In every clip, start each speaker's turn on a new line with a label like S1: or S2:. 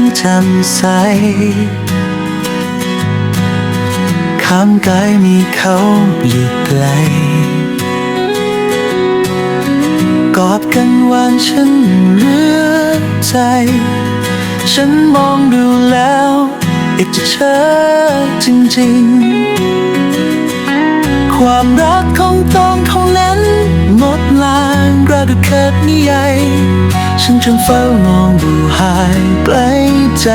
S1: นจ่มใสข้างกายมีเขาอยู่ไกลกอดกันวานฉันเรือใจ ฉันมองดูแล้วอิจฉาจริงๆ ความรักของต้องเท่านั้นหมดลางกระดูกเคิดนิยาย ฉันจึงเฝ้ามองดูหายไปใจ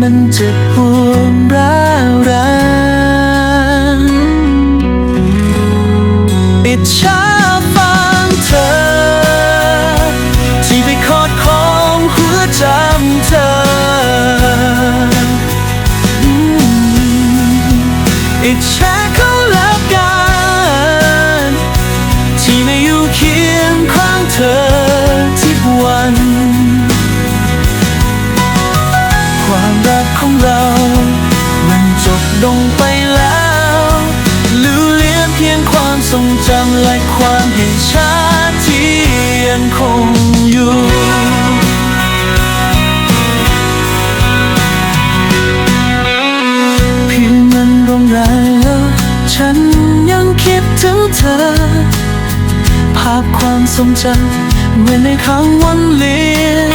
S1: มันเจ็บปวดร้าวรานอิจฉาฟังเธอ ที่ไปคอดของหัวใจเธออืมอิจฉา ลงไปแล้วลือเหลือเพียงความทรงจำและความเห็นชาที่ยังคงอยู่เพียงมันร่มไรแล้วฉันยังคิดถึงเธอ ภาพความทรงจำเหมือนในครั้งวันเรียน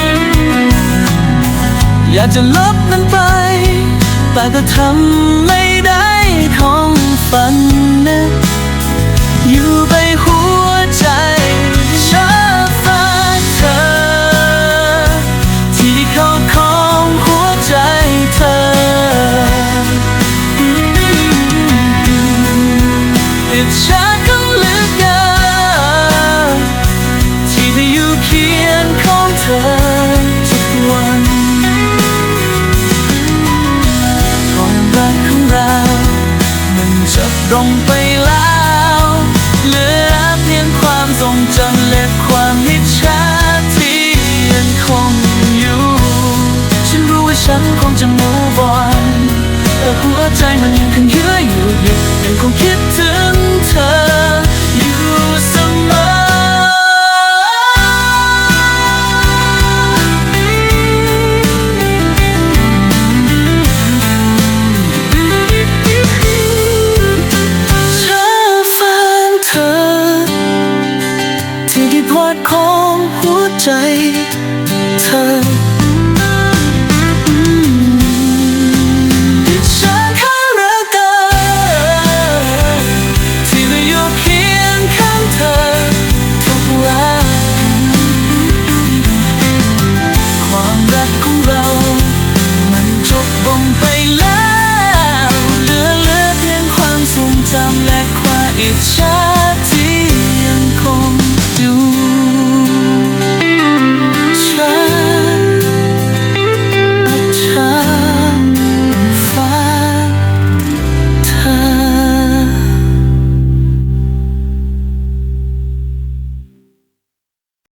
S1: อยากจะลบมันไป แต่ก็ทำไม่ได้ของฝันนะอยู่ไปหัวใจชอบฟ้าเธอ ที่เขาของหัวใจเธอ อิจฉาเขาเหลือเกินที่ได้อยู่เคียงของเธอ จบลงไปแล้วเหลือเพียงความทรงจำและความอิจฉาที่ยังคงอยู่ ฉันรู้ว่าฉันคงจะ move on แต่หัวใจมันยังคงเยื่ออยู่ยังคงคิด อิจฉาที่ยังคงดู